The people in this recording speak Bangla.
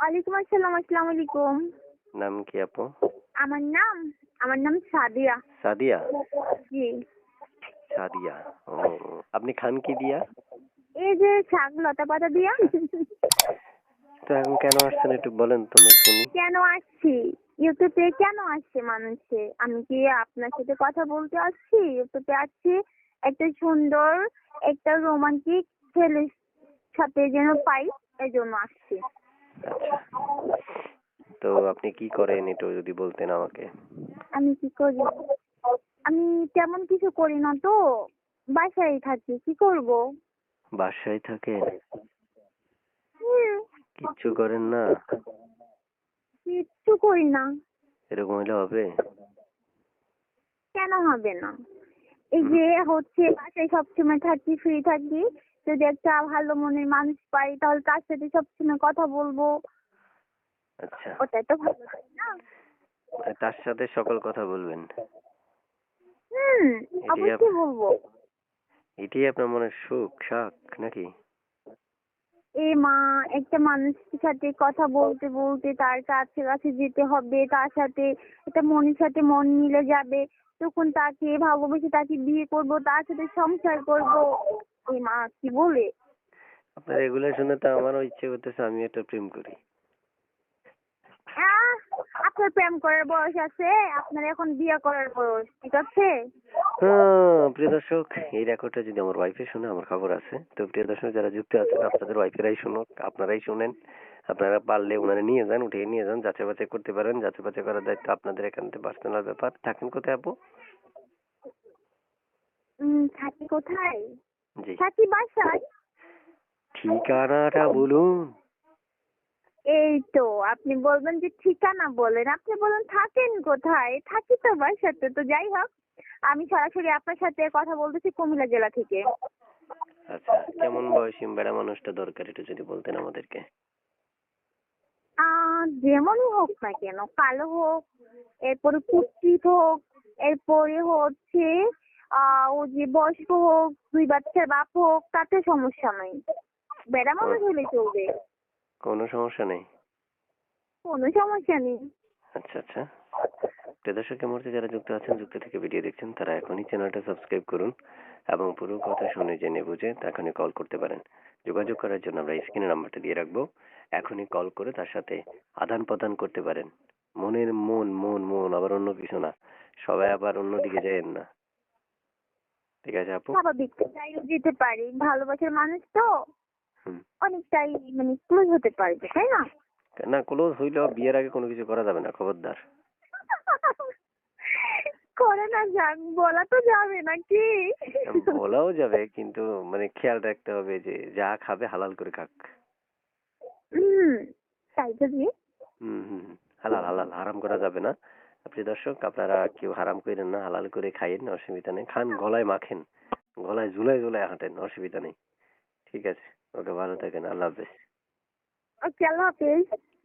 ওয়ালাইকুম আসসালাম আসসালামু আলাইকুম। নাম কি আপু? আমার নাম আমার নাম সাদিয়া। সাদিয়া? জি। সাদিয়া। ও আপনি খান কি দিয়া? এই যে শাক লতা পাতা দিয়া। তো এখন কেন আসছেন একটু বলেন তুমি শুনি। কেন আসছি? ইউটিউবে কেন আসছে মানুষে? আমি কি আপনার সাথে কথা বলতে আসছি? ইউটিউবে আসছি একটা সুন্দর একটা রোমান্টিক ছেলের সাথে যেন পাই এই জন্য আসছি। আচ্ছা তো আপনি কি করেন একটু যদি বলতেন আমাকে? আমি কি করি? আমি তেমন কিছু করি না তো। বাসায় থাকি কি করব? বাসায় থাকেন? কিচ্ছু করেন না? কিচ্ছু করি না। এরকম হলে হবে? কেন হবে না? এই যে হচ্ছে বাসায় সবসময় থাকি ফ্রি থাকি যদি একটা ভালো মনের মানুষ পাই তাহলে তার সাথে সবসময় কথা বলব। আচ্ছা। ওটাই তো ভালো তাই না? মানে তার সাথে সকল কথা বলবেন। হুম অবশ্যই বলব? এটাই আপনার মনের সুখ শাক নাকি? এ মা একটা মানুষের সাথে কথা বলতে বলতে তার কাছে কাছে যেতে হবে তার সাথে একটা মনের সাথে মন মিলে যাবে। তখন তাকে ভালোবেসে তাকে বিয়ে করব তার সাথে সংসার করব। এ মা কি বলে? আপনার এগুলো শুনে তো আমারও ইচ্ছে করতেছে আমি একটা প্রেম করি। আপনার প্রেম করার বয়স আছে আপনার এখন বিয়ে করার বয়স ঠিক আছে? হ্যাঁ, প্রিয় দর্শক এই রেকর্ডটা যদি আমার ওয়াইফে শুনে আমার খবর আছে। তো প্রিয় দর্শক যারা যুক্ত আছেন আপনাদের ওয়াইফেরাই শুনুক আপনারাই শুনেন। আপনারা পারলে ওনারা নিয়ে যান উঠিয়ে নিয়ে যান যাচাই বাছাই করতে পারেন। যাচাই বাছাই করার দায়িত্ব আপনাদের এখান থেকে পার্সোনাল ব্যাপার। থাকেন কোথায় আপু? থাকি কোথায়? জি। থাকি বাসায়। ঠিকানাটা বলুন। এই তো আপনি বলবেন যে ঠিকানা বলেন। আপনি বলেন থাকেন কোথায়? থাকি তো বাসাতে তো যাই হোক। আমি সরাসরি আপনার সাথে কথা বলতেছি কুমিল্লা জেলা থেকে। আচ্ছা কেমন বয়সী বেড়া মানুষটা দরকার একটু যদি বলতেন আমাদেরকে? আহ যেমনই হোক না কেন কালো হোক এরপরে কুচিত হোক এরপরে হচ্ছে ও যে বয়স্ক হোক দুই বাচ্চার বাপ হোক তাতে সমস্যা নাই। বেড়া মানুষ হলে চলবে। কোনো সমস্যা নেই? কোনো সমস্যা নেই। আচ্ছা আচ্ছা। দর্শক এই যারা যুক্ত আছেন যুক্ত থেকে ভিডিও দেখছেন তারা এখনই চ্যানেলটা সাবস্ক্রাইব করুন এবং পুরো কথা শুনে জেনে বুঝে এখনই কল করতে পারেন। যোগাযোগ করার জন্য আমরা স্ক্রিনে নাম্বারটা দিয়ে রাখব। এখনই কল করে তার সাথে আদান প্রদান করতে পারেন। মনের মন মন মন আবার অন্য কিছু না। সবাই আবার অন্যদিকে যায়েন না। ঠিক আছে আপু। স্বাভাবিক চাইলেও যেতে পারি। ভালোবাসার মানুষ তো। অনেকটাই মানে ক্লোজ হতে পারবে তাই না? না ক্লোজ হইলেও বিয়ের আগে কোনো কিছু করা যাবে না খবরদার। করে না যাক বলা তো যাবে নাকি? বলাও যাবে কিন্তু মানে খেয়াল রাখতে হবে যে যা খাবে হালাল করে খাক। হুম তাই হুম হুম হুম। হালাল হালাল হারাম করা যাবে না। আপনি দর্শক, আপনারা কেউ হারাম করেন না, হালাল করে খাইয়েন, অসুবিধা নেই। খান, গলায় মাখেন, গলায় ঝুলাই ঝুলাই হাঁটেন, অসুবিধা নেই। ঠিক আছে, ওকে ভালো থাকেন, আল্লাহ হাফেজ। আল্লাহ হাফেজ।